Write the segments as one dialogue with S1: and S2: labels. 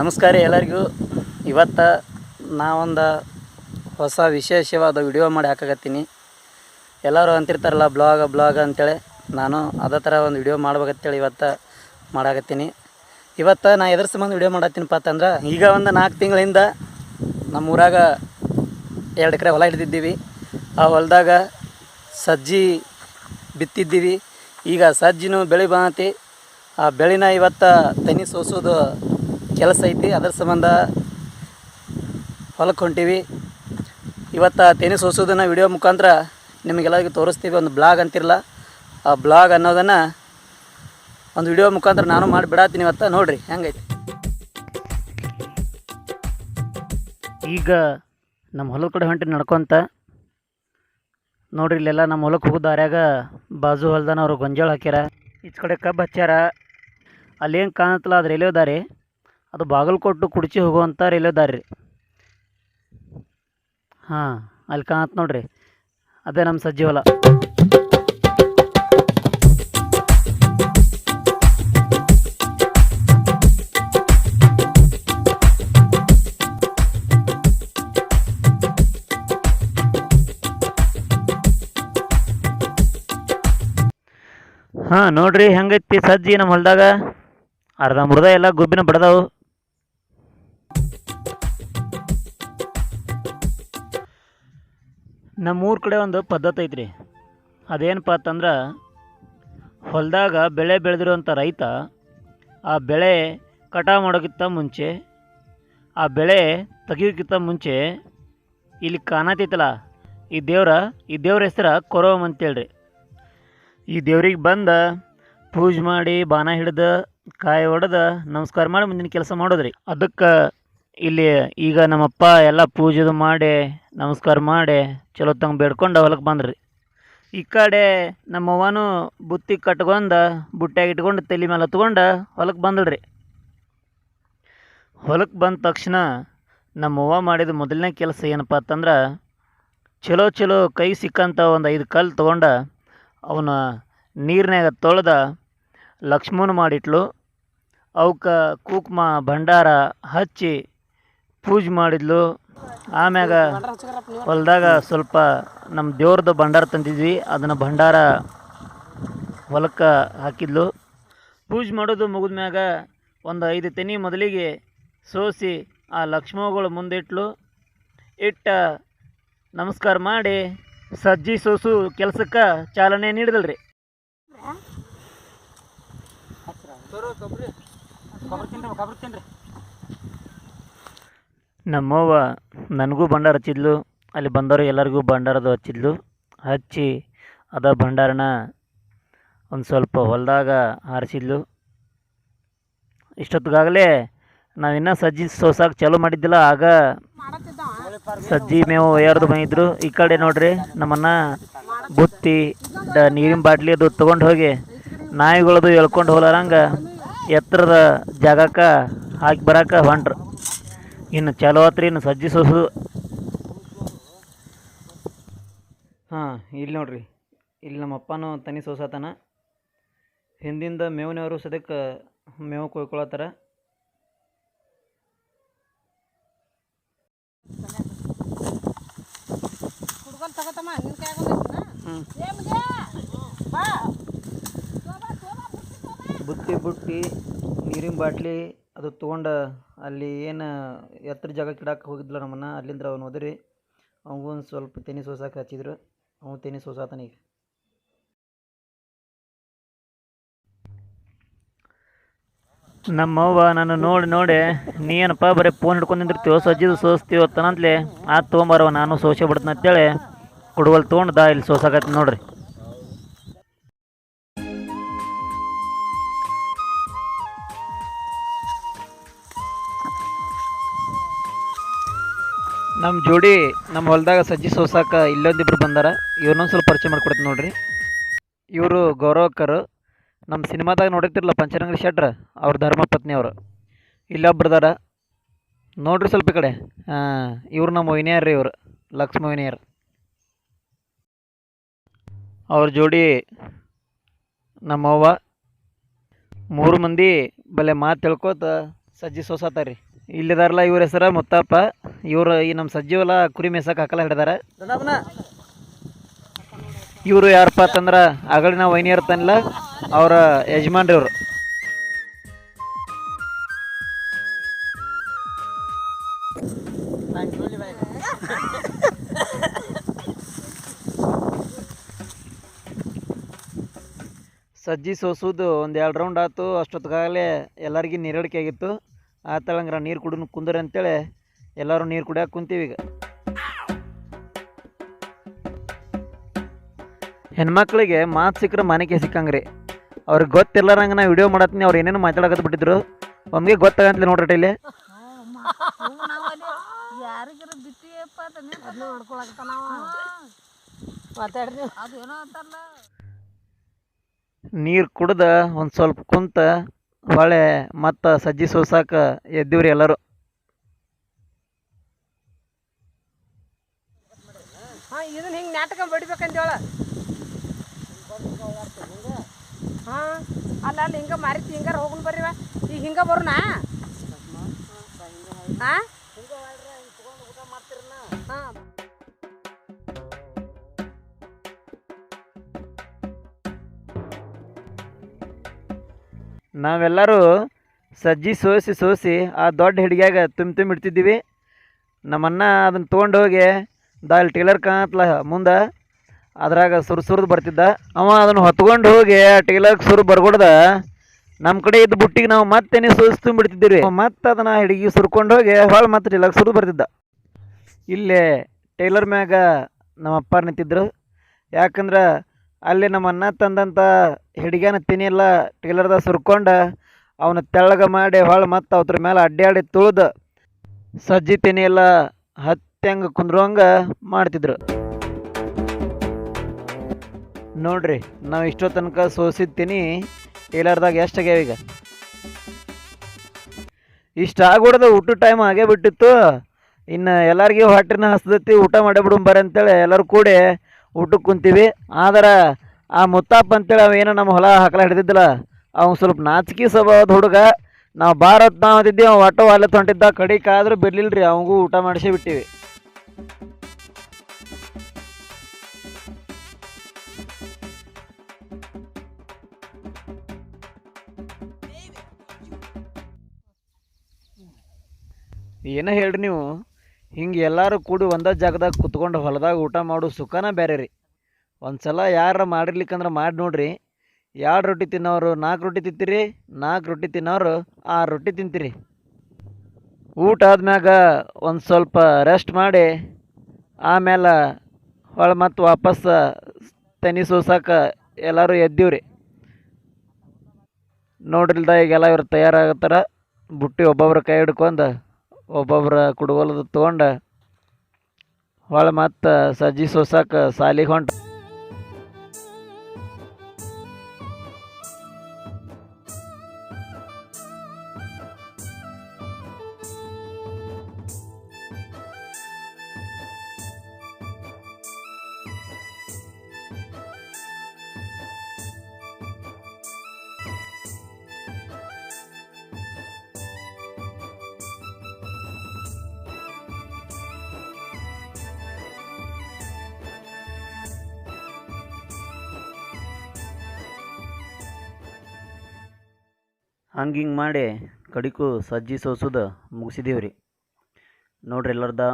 S1: ನಮಸ್ಕಾರ ಎಲ್ಲರಿಗೂ. ಇವತ್ತು ನಾವೊಂದು ಹೊಸ ವಿಶೇಷವಾದ ವಿಡಿಯೋ ಮಾಡಿ ಹಾಕಾಕತ್ತೀನಿ. ಎಲ್ಲರೂ ಅಂತಿರ್ತಾರಲ್ಲ ಬ್ಲಾಗ್ ಬ್ಲಾಗ್ ಅಂತೇಳಿ. ನಾನು ಅದೇ ಥರ ಒಂದು ವಿಡಿಯೋ ಮಾಡ್ಬೇಕಂತೇಳಿ ಇವತ್ತು ಮಾಡಾಕತ್ತೀನಿ. ಇವತ್ತು ನಾ ಎದ್ರ ಸಂಬಂಧ ವಿಡಿಯೋ ಮಾಡತ್ತೀನಪ್ಪ ಅಂತಂದ್ರೆ, ಈಗ ಒಂದು ನಾಲ್ಕು ತಿಂಗಳಿಂದ ನಮ್ಮ ಊರಾಗ ಎರಡು ಎಕರೆ ಹೊಲ ಹಿಡ್ದಿದ್ದೀವಿ. ಆ ಹೊಲದಾಗ ಸಜ್ಜಿ ಬಿತ್ತಿದ್ದೀವಿ. ಈಗ ಸಜ್ಜಿನೂ ಬೆಳೆ ಬಂದತಿ. ಆ ಬೆಳೆನ ಇವತ್ತು ತನಿ ಸೋಸೋದು ಕೆಲಸ ಐತಿ, ಅದ್ರ ಸಂಬಂಧ ಹೊಲಕ್ಕೆ ಹೊಂಟೀವಿ ಇವತ್ತು ತೆನಿ ಸೋಸೋದನ್ನು ವಿಡಿಯೋ ಮುಖಾಂತರ ನಿಮಗೆಲ್ಲರಿಗೂ ತೋರಿಸ್ತೀವಿ, ಒಂದು ಬ್ಲಾಗ್ ಅಂತಿರಲ್ಲ. ಆ ಬ್ಲಾಗ್ ಅನ್ನೋದನ್ನು ಒಂದು ವಿಡಿಯೋ ಮುಖಾಂತರ ನಾನು ಮಾಡಿ ಬಿಡಾತೀನಿ ಇವತ್ತು, ನೋಡಿರಿ, ಹೆಂಗೈತಿ. ಈಗ ನಮ್ಮ ಹೊಲದ ಕಡೆ ಹೊಂಟಿ ನಡ್ಕೊತ, ನೋಡ್ರಿ, ಇಲ್ಲೆಲ್ಲ ನಮ್ಮ ಹೊಲಕ್ಕೆ ಹೋಗೋ ದಾರ್ಯಾಗ ಬಾಜು ಹೊಲ್ದಾನ ಅವರು ಗೊಂಜಾಳ ಹಾಕ್ಯಾರ, ಈಚ ಕಡೆ ಕಬ್ಬು ಹಚ್ಚಾರ ಅಲ್ಲೇನು ಕಾಣತ್ತಲ್ಲ ಅದು ರೈಲ್ವೆ ದಾರಿ ಅದು ಬಾಗಲ್ಕೋಟು ಕುಡಿಚಿ ಹೋಗುವಂಥ ರೈಲ್ವೆ ದಾರಿ ರೀ. ಹಾಂ, ಅಲ್ಲಿ ಕಾಣತ್ತೆ ನೋಡ್ರಿ. ಅದೇ ನಮ್ಮ ಸಜ್ಜಿ ಹೊಲ. ಹಾಂ, ನೋಡ್ರಿ ಹೆಂಗೈತಿ ಸಜ್ಜಿ ನಮ್ಮ ಹೊಲದಾಗ? ಅರ್ಧ ಮುರ್ಧ ಎಲ್ಲ ಗುಬ್ಬಿನ ಬಡ್ದಾವು. ನಮ್ಮ ಊರ ಕಡೆ ಒಂದು ಪದ್ಧತಿ ಐತ್ರಿ. ಅದೇನಪ್ಪ ಅಂತಂದ್ರೆ, ಹೊಲದಾಗ ಬೆಳೆ ಬೆಳೆದಿರುವಂಥ ರೈತ, ಆ ಬೆಳೆ ಕಟಾವು ಮಾಡೋಕ್ಕಿಂತ ಮುಂಚೆ, ಆ ಬೆಳೆ ತೆಗಿಯೋಕ್ಕಿಂತ ಮುಂಚೆ, ಇಲ್ಲಿ ಕಾಣತೈತಲ್ಲ, ಈ ದೇವ್ರ ಈ ದೇವ್ರ ಹೆಸ್ರು ಕೊರೋಮ್ ಅಂತೇಳ್ರಿ. ಈ ದೇವ್ರಿಗೆ ಬಂದ, ಪೂಜೆ ಮಾಡಿ, ಬಾಣ ಹಿಡ್ದು, ಕಾಯಿ ಹೊಡೆದು ನಮಸ್ಕಾರ ಮಾಡಿ ಮುಂದಿನ ಕೆಲಸ ಮಾಡೋದ್ರಿ. ಅದಕ್ಕೆ ಇಲ್ಲಿ ಈಗ ನಮ್ಮಪ್ಪ ಎಲ್ಲ ಪೂಜೆದು ಮಾಡಿ, ನಮಸ್ಕಾರ ಮಾಡಿ, ಚಲೋ ತಂಗ ಬೇಡ್ಕೊಂಡು ಹೊಲಕ್ಕೆ ಬಂದ್ರಿ. ಈ ಕಡೆ ನಮ್ಮವ್ವನೂ ಬುತ್ತಿ ಕಟ್ಕೊಂಡು ಬುಟ್ಟ್ಯಾಗ ಇಟ್ಕೊಂಡು ತಲೆ ಮೇಲೆ ಹತ್ಕೊಂಡು ಹೊಲಕ್ಕೆ ಬಂದಳ್ರಿ. ಹೊಲಕ್ಕೆ ಬಂದ ತಕ್ಷಣ ನಮ್ಮವ್ವ ಮಾಡಿದ ಮೊದಲನೇ ಕೆಲಸ ಏನಪ್ಪ ಅಂತಂದ್ರೆ, ಚಲೋ ಚಲೋ ಕೈ ಸಿಕ್ಕಂಥ ಒಂದು ಐದು ಕಲ್ಲು ತೊಗೊಂಡು ಅವನ ನೀರಿನಾಗ ತೊಳೆದ ಲಕ್ಷ್ಮಣ ಮಾಡಿಟ್ಲು. ಅವಕ್ಕೆ ಕುಕ್ಮ, ಭಂಡಾರ ಹಚ್ಚಿ ಪೂಜೆ ಮಾಡಿದ್ಲು. ಆಮ್ಯಾಗ ಹೊಲದಾಗ ಸ್ವಲ್ಪ ನಮ್ಮ ದೇವ್ರದ್ದು ಭಂಡಾರ ತಂದಿದ್ವಿ. ಅದನ್ನು ಭಂಡಾರ ಹೊಲಕ್ಕೆ ಹಾಕಿದ್ಲು. ಪೂಜೆ ಮಾಡೋದು ಮುಗಿದ ಮ್ಯಾಗ ಒಂದು ಐದು ತೆನಿ ಮೊದಲಿಗೆ ಸೋಸಿ ಆ ಲಕ್ಷ್ಮಗಳು ಮುಂದಿಟ್ಲು. ಇಟ್ಟ ನಮಸ್ಕಾರ ಮಾಡಿ ಸಜ್ಜಿ ಸೋಸು ಕೆಲಸಕ್ಕೆ ಚಾಲನೆ ನೀಡಿದಲ್ರಿ. ನಮ್ಮವ್ವ ನನಗೂ ಭಂಡಾರ ಹಚ್ಚಿದ್ಲು, ಅಲ್ಲಿ ಬಂದವರು ಎಲ್ಲರಿಗೂ ಭಂಡಾರದು ಹಚ್ಚಿದ್ಲು. ಹಚ್ಚಿ ಅದ ಭಂಡಾರನ ಒಂದು ಸ್ವಲ್ಪ ಹೊಲದಾಗ ಹಾರಿಸಿದ್ಲು ಇಷ್ಟೊತ್ತಿಗಾಗಲೇ ನಾವಿನ್ನೂ ಸಜ್ಜಿ ಸೋಸಾಕ ಚಾಲೂ ಮಾಡಿದ್ದಿಲ್ಲ, ಆಗ ಸಜ್ಜಿ ಮೇವು ಒಯ್ಯಾರ್ದು ಬಂದಿದ್ರು. ಈ ಕಡೆ ನೋಡ್ರಿ ನಮ್ಮನ್ನು ಬುತ್ತಿ, ಡ ನೀರಿನ ಬಾಟ್ಲಿ ಅದು ತೊಗೊಂಡು ಹೋಗಿ ನಾಯಿಗಳದು ಎಳ್ಕೊಂಡು ಹೋಲಾರಂಗ ಎತ್ತರದ ಜಾಗಕ್ಕೆ ಹಾಕಿ ಬರಕ್ಕೆ ಹೊಂಟ್ರು. ಇನ್ನು ಚಾಲು ಆತ್ರಿ ಇನ್ನು ಸಜ್ಜಿ ಸೋಸು ಹಾಂ ಇಲ್ಲಿ ನೋಡ್ರಿ. ಇಲ್ಲಿ ನಮ್ಮ ಅಪ್ಪನೂ ತನಿ ಸೋಸಾತನ. ಹಿಂದಿಂದ ಮೇವಿನವರು ಸದ್ಯಕ್ಕೆ ಮೇವು ಕೊಯ್ಕೊಳತ್ತಾರ. ಬುತ್ತಿ ಬುಟ್ಟಿ ನೀರಿನ ಬಾಟ್ಲಿ ಅದು ತೊಗೊಂಡು ಅಲ್ಲಿ ಏನು ಎತ್ತರ ಜಾಗಕ್ಕೆ ಇಡಕ್ಕೆ ಹೋಗಿದ್ಲ ನಮ್ಮನ್ನು, ಅಲ್ಲಿಂದ ಅವನು ಹೋದ್ರಿ ಅವಂಗೂ ಒಂದು ಸ್ವಲ್ಪ ತೆನಿ ಸೋಸಾಕ ಹಚ್ಚಿದ್ರು. ಅವನು ತೆನಿ ಸೋಸಾತನ ಈಗ. ನಮ್ಮವ್ವ ನಾನು ನೋಡಿ ನೋಡಿ, ನೀ ಏನಪ್ಪ ಬರೀ ಫೋನ್ ಹಿಡ್ಕೊಂಡು ನಿಂದಿರ್ತೀವೋ ಸಜ್ಜಿದು ಸೋಸ್ತೀವೋ ತನಂತಲೇ? ಆ ತೊಗೊಂಬಾರವ, ನಾನು ಸೋಸೆ ಬಿಡ್ತೀನಿ ಅಂತೇಳಿ ಕುಡುವಲ್ ತೊಗೊಂಡು ದಾ ಇಲ್ಲಿ ಸೋಸಾಕತ್ತಿ ನೋಡ್ರಿ. ನಮ್ಮ ಜೋಡಿ ನಮ್ಮ ಹೊಲದಾಗ ಸಜ್ಜಿ ಸೋಸಾಕ ಇಲ್ಲೊಂದಿಬ್ರು ಬಂದಾರ. ಇವ್ರನ್ನೊಂದು ಸ್ವಲ್ಪ ಪರಿಚಯ ಮಾಡ್ಕೊಡ್ತೀನಿ ನೋಡ್ರಿ. ಇವರು ಗೌರವಕ್ಕರು. ನಮ್ಮ ಸಿನಿಮಾದಾಗ ನೋಡಿರ್ತಿರಲ್ಲ ಪಂಚರಂಗಡಿ ಶೆಟ್ರ, ಅವ್ರ ಧರ್ಮ ಪತ್ನಿ ಅವರು ಇಲ್ಲೊಬ್ಬರದಾರ ನೋಡ್ರಿ ಸ್ವಲ್ಪ ಈ ಕಡೆ. ಹಾಂ, ಇವ್ರು ನಮ್ಮ ವೈನಿಯರ್ ರೀ ಇವರು, ಲಕ್ಷ್ಮ ವೈನಿಯರ್. ಅವ್ರ ಜೋಡಿ ನಮ್ಮವ್ವ ಮೂರು ಮಂದಿ ಬಲೆ ಮಾತು ತಿಳ್ಕೊತ ಸಜ್ಜಿ ಸೋಸಾತಾರ್ರಿ ಇಲ್ಲಿದಾರಲ್ಲ ಇವ್ರ ಹೆಸರ ಮುತ್ತಪ್ಪ. ಇವರು ಈ ನಮ್ಮ ಸಜ್ಜಿವಲ್ಲ ಕುರಿ ಮೇಸಕ್ಕೆ ಹಾಕಲ್ಲ ಹಿಡಿದಾರ. ಇವರು ಯಾರಪ್ಪ ಅಂತಂದ್ರೆ ಅಗಳಿನ ವೈನಿಯರ್ ಇರ್ತಾನಿಲ್ಲ ಅವರ ಯಜಮಾನ್ರಿ ಇವರು. ಸಜ್ಜಿ ಸೋಸೋದು ಒಂದು ಎರಡು ರೌಂಡ್ ಆಯ್ತು ಅಷ್ಟೊತ್ತಿಗಾಗಲೇ ಎಲ್ಲರಿಗೂ ನೀರಡಿಕೆ ಆಗಿತ್ತು. ಆತಳಂಗ್ರ ನೀರು ಕುಡಿದು ಕುಂದ್ರಿ ಅಂತೇಳಿ ಎಲ್ಲರೂ ನೀರು ಕುಡಿಯಕ್ಕೆ ಕುಂತೀವಿ ಈಗ. ಹೆಣ್ಮಕ್ಳಿಗೆ ಮಾತು ಸಿಕ್ಕರೆ ಮನೆಗೆ ಸಿಕ್ಕಂಗ್ರಿ. ಅವ್ರಿಗೆ ಗೊತ್ತಿಲ್ಲರಂಗೆ ನಾ ವಿಡಿಯೋ ಮಾಡತ್ತೀನಿ ಅವ್ರು ಏನೇನು ಮಾತಾಡಕತ್ ಬಿಟ್ಟಿದ್ರು. ಒಮ್ಗೆ ಗೊತ್ತಾಗಂತಲೇ ನೋಡ್ರಿ ಇಲ್ಲಿ. ನೀರು ಕುಡ್ದ ಒಂದು ಸ್ವಲ್ಪ ಕುಂತ ಹೊಳೆ ಮತ್ತು ಸಜ್ಜಿ ಸೋಸಾಕ ಎದ್ದಿವ್ರಿ ಎಲ್ಲರೂ.
S2: ಹಾಂ ಇದನ್ನ ಹಿಂಗೆ ನಾಟಕ ಬಡಿಬೇಕಂತೇಳ ಹಾಂ ಅಲ್ಲ ಅಲ್ಲಿ ಹಿಂಗ ಮಾರಿತಿ ಹಿಂಗಾರ ಹೋಗುನ್ ಬರ್ರಿವ ಈಗ ಹಿಂಗ ಬರೋಣ ಹಾ?
S1: ನಾವೆಲ್ಲರೂ ಸಜ್ಜಿ ಸೋಸಿ ಸೋಸಿ ಆ ದೊಡ್ಡ ಹಿಡಿಗ್ಯಾಗ ತುಂಬಿ ತುಂಬಿ ಇಡ್ತಿದ್ದೀವಿ. ನಮ್ಮನ್ನ ಅದನ್ನು ತೊಗೊಂಡು ಹೋಗಿ ದಾಲ್ ಟೇಲರ್ ಕಾಣತ್ಲ ಮುಂದೆ ಅದ್ರಾಗ ಸುರು ಸುರಿದು ಬರ್ತಿದ್ದ. ಅವ ಅದನ್ನು ಹೊತ್ಕೊಂಡು ಹೋಗಿ ಆ ಟೇಲರ್ಗೆ ಸುರು ಬರ್ಗೊಡ್ದ ನಮ್ಮ ಕಡೆ ಇದ್ದ ಬುಟ್ಟಿಗೆ ನಾವು ಮತ್ತೆ ಸೋಸಿ ತುಂಬಿಡ್ತಿದ್ದೀವಿ ಮತ್ತೆ ಅದನ್ನು ಹಿಡಿಗಿ ಸುರ್ಕೊಂಡು ಹೋಗಿ ಹೊಳ ಮತ್ತೆ ಟೇಲರ್ಗೆ ಸುರು ಬರ್ತಿದ್ದ. ಇಲ್ಲೇ ಟೈಲರ್ ಮ್ಯಾಗ ನಮ್ಮ ಅಪ್ಪ ನಿಂತಿದ್ರು. ಯಾಕಂದ್ರೆ ಅಲ್ಲಿ ನಮ್ಮ ಅಣ್ಣ ತಂದಂಥ ಹಿಡಿಗ್ಯಾನ ತಿನ್ನಿಲ್ಲ ಟೇಲರ್ದಾಗ ಸುರ್ಕೊಂಡು ಅವನ ತೆಳ್ಳಗ ಮಾಡಿ ಹೊಳ್ ಮತ್ತು ಅವ್ರ ಮೇಲೆ ಅಡ್ಡಾಡಿ ತುಳಿದು ಸಜ್ಜಿ ತಿನ್ನಿಲ್ಲ ಹತ್ತಂಗೆ ಕುಂದ್ರುವಂಗೆ ಮಾಡ್ತಿದ್ರು. ನೋಡ್ರಿ, ನಾವು ಇಷ್ಟೋ ತನಕ ಸೋಸಿದ ತಿನಿ ಟೇಲರ್ದಾಗ ಎಷ್ಟು ಆಗ್ಯಾವ ಈಗ? ಇಷ್ಟ ಆಗ್ಬಿಡ್ದು ಊಟ ಟೈಮ್ ಆಗೇ ಬಿಟ್ಟಿತ್ತು. ಇನ್ನು ಎಲ್ಲರಿಗೂ ಹೊಟ್ಟೆನ ಹಸ್ದತ್ತಿ ಊಟ ಮಾಡೇ ಬಿಡು ಬರ್ರಿ ಅಂತೇಳಿ ಎಲ್ಲರೂ ಕೂಡಿ ಊಟಕ್ಕೆ ಕುಂತೀವಿ. ಆದ್ರೆ ಆ ಮುತ್ತಾಪ್ ಅಂತೇಳಿ ಅವ ಏನೋ ನಮ್ಮ ಹೊಲ ಹಾಕಲ ಹಿಡಿದಿದ್ದಿಲ್ಲ. ಅವ್ನು ಸ್ವಲ್ಪ ನಾಚಿಕೆ ಸ್ವಭಾವದ ಹುಡುಗ. ನಾವು ಭಾರತ್ ನಾವು ಅದಿದ್ದೆ ಅವ ಒಟ್ಟು ಅಲ್ಲೇ ತೊಂಟಿದ್ದ ಕಡಿಕಾದ್ರೂ ಬಿರ್ಲಿಲ್ಲ ರೀ ಅವಂಗೂ ಊಟ ಮಾಡಿಸಿ ಬಿಟ್ಟಿವಿ. ಏನೋ ಹೇಳ್ರಿ ನೀವು? ಹಿಂಗೆ ಎಲ್ಲರೂ ಕೂಡಿ ಒಂದೇ ಜಾಗದಾಗ ಕುತ್ಕೊಂಡು ಹೊಲದಾಗ ಊಟ ಮಾಡೋ ಸುಖನ ಬೇರೆ ರೀ. ಒಂದು ಸಲ ಯಾರ ಮಾಡಿರ್ಲಿಕ್ಕಂದ್ರೆ ಮಾಡಿ ನೋಡಿರಿ. ಎರಡು ರೊಟ್ಟಿ ತಿನ್ನೋರು ನಾಲ್ಕು ರೊಟ್ಟಿ ತಿಂತೀರಿ ನಾಲ್ಕು ರೊಟ್ಟಿ ತಿನ್ನೋರು ಆರು ರೊಟ್ಟಿ ತಿಂತೀರಿ. ಊಟ ಆದ್ಮ್ಯಾಗ ಒಂದು ಸ್ವಲ್ಪ ರೆಸ್ಟ್ ಮಾಡಿ ಆಮೇಲೆ ಹೊಳ ಮತ್ತು ವಾಪಸ್ ತನಿ ಸೋಸಾಕ ಎಲ್ಲರೂ ಎದ್ದೀವ್ರಿ. ನೋಡ್ರಿಲ್ದ ಈಗೆಲ್ಲ ಇವ್ರು ತಯಾರಾಗತ್ತಾರ, ಬುಟ್ಟಿ ಒಬ್ಬೊಬ್ರ ಕೈ ಹಿಡ್ಕೊಂಡು ಒಬ್ಬೊಬ್ರ ಕುಡುಗೋಲದ ತೊಗೊಂಡು ಹೊಳ ಮತ್ತು ಸಜ್ಜಿ ಸೋಸಕ್ಕೆ ಸಾಲಿಗೆ ಹೊಂಟ ಹಂಗೆ ಮಾಡಿ ಕಡಿಕು ಸಜ್ಜಿ ಸೋಸೋದು ಮುಗಿಸಿದೀವಿ ರೀ ನೋಡ್ರಿ ಎಲ್ಲರ್ದ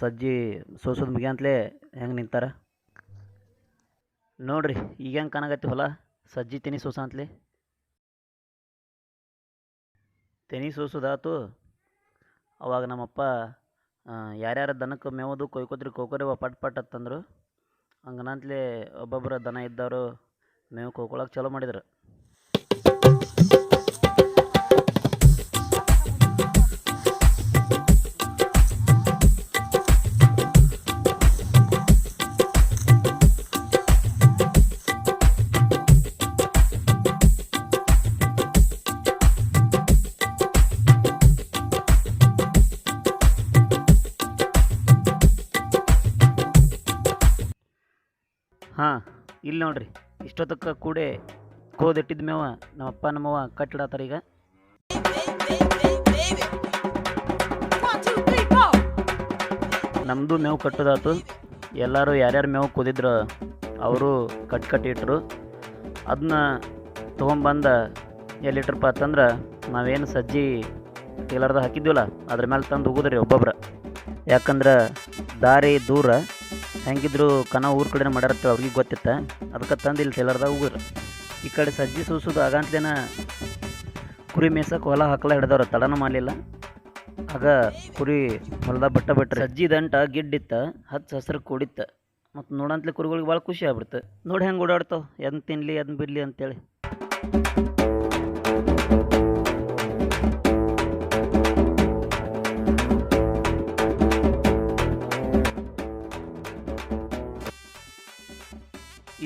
S1: ಸಜ್ಜಿ ಸೋಸೋದು ಮುಗಿಯಂತಲೇ ಹೆಂಗೆ ನಿಂತಾರ. ನೋಡ್ರಿ ಈಗ ಹೆಂಗೆ ಕಾಣಕತ್ತಿ ಹೊಲ, ಸಜ್ಜಿ ತೆನಿ ಸೋಸ ಅಂತಲೇ ತೆನಿ ಸೋಸೋದಾತು ಅವಾಗ ನಮ್ಮಪ್ಪ ಯಾರ್ಯಾರ ದನಕ್ಕೆ ಮೇವದು ಕೊಯ್ಕೋತ್ರಿ ಕೊಯ್ಕೋರಿ ಪಟ್ ಪಟ್ ಅಂತಂದರು ಹಂಗನಂತಲೇ ಒಬ್ಬೊಬ್ಬರ ದನ ಇದ್ದವರು ಮೇವು ಕೊಯ್ಕೊಳಕ್ಕೆ ಚಾಲೂ ಮಾಡಿದ್ರು. ಇಲ್ಲಿ ನೋಡ್ರಿ, ಇಷ್ಟೊತ್ತಕ್ಕೆ ಕೂಡೆ ಕೋದಿಟ್ಟಿದ ಮೇವ, ನಮ್ಮಪ್ಪ ನಮ್ಮವ್ವ ಕಟ್ಟಿಡತ್ತಾರ ಈಗ. ನಮ್ಮದು ಮೇವು ಕಟ್ಟೋದಾತು, ಎಲ್ಲರೂ ಯಾರ್ಯಾರು ಮೇವು ಕುದಿದ್ರು ಅವರು ಕಟ್ ಕಟ್ಟಿಟ್ರು ಅದನ್ನ ತೊಗೊಂಬಂದ ಎಲ್ಲಿಟ್ರಪ್ಪ ಅಂತಂದ್ರೆ ನಾವೇನು ಸಜ್ಜಿ ಟೇಲರ್ದ ಹಾಕಿದ್ವಲ್ಲ, ಅದ್ರ ಮೇಲೆ ತಂದು ಉಗುದ್ರಿ ಒಬ್ಬೊಬ್ರು. ಯಾಕಂದ್ರೆ ದಾರಿ ದೂರ ಹೆಂಗಿದ್ರು ಕನ ಊರ ಕಡೆ ಮಾಡ್ಯಾರತ್ತ ಅವ್ರಿಗೆ ಗೊತ್ತಿತ್ತ. ಅದಕ್ಕೆ ತಂದು ಇಲ್ಲಿ ಟೇಲರ್ದಾಗ ಹೋಗುದ್ರು ಈ ಕಡೆ ಸಜ್ಜಿ ಸೂಸುದು ಆಗಂತದೇನ ಕುರಿ ಮೇಸಕ್ಕೆ ಹೊಲ ಹಾಕಲ ಹಿಡ್ದವ್ರ, ತಡನ ಮಾಡಲಿಲ್ಲ. ಆಗ ಕುರಿ ಹೊಲದಾಗ ಬಟ್ಟ ಬಿಟ್ರೆ ಸಜ್ಜಿ ದಂಟ ಗಿಡ್ಡಿತ್ತ ಹತ್ತು ಹಸ್ರು ಕೂಡಿತ್ತ. ಮತ್ತು ನೋಡಂತಲೇ ಕುರಿಗಳಿಗೆ ಭಾಳ ಖುಷಿ ಆಗ್ಬಿಡ್ತು. ನೋಡಿ ಹೆಂಗೆ ಓಡಾಡ್ತಾವೆ ಎದ್ ತಿನ್ನಲಿ ಅದನ್ನ ಬಿಡಲಿ ಅಂತೇಳಿ.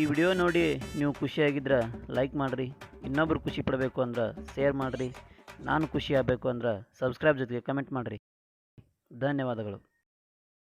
S1: ವಿಡಿಯೋ ನೋಡಿ ನೀವು ಖುಷಿಯಾಗಿದ್ರೆ ಲೈಕ್ ಮಾಡಿರಿ. ಇನ್ನೊಬ್ರು ಖುಷಿ ಪಡಬೇಕು ಅಂದ್ರೆ ಶೇರ್ ಮಾಡಿರಿ. ನಾನು ಖುಷಿ ಆಗಬೇಕು ಅಂದ್ರೆ ಸಬ್ಸ್ಕ್ರೈಬ್ ಜೊತೆಗೆ ಕಮೆಂಟ್ ಮಾಡಿರಿ. ಧನ್ಯವಾದಗಳು.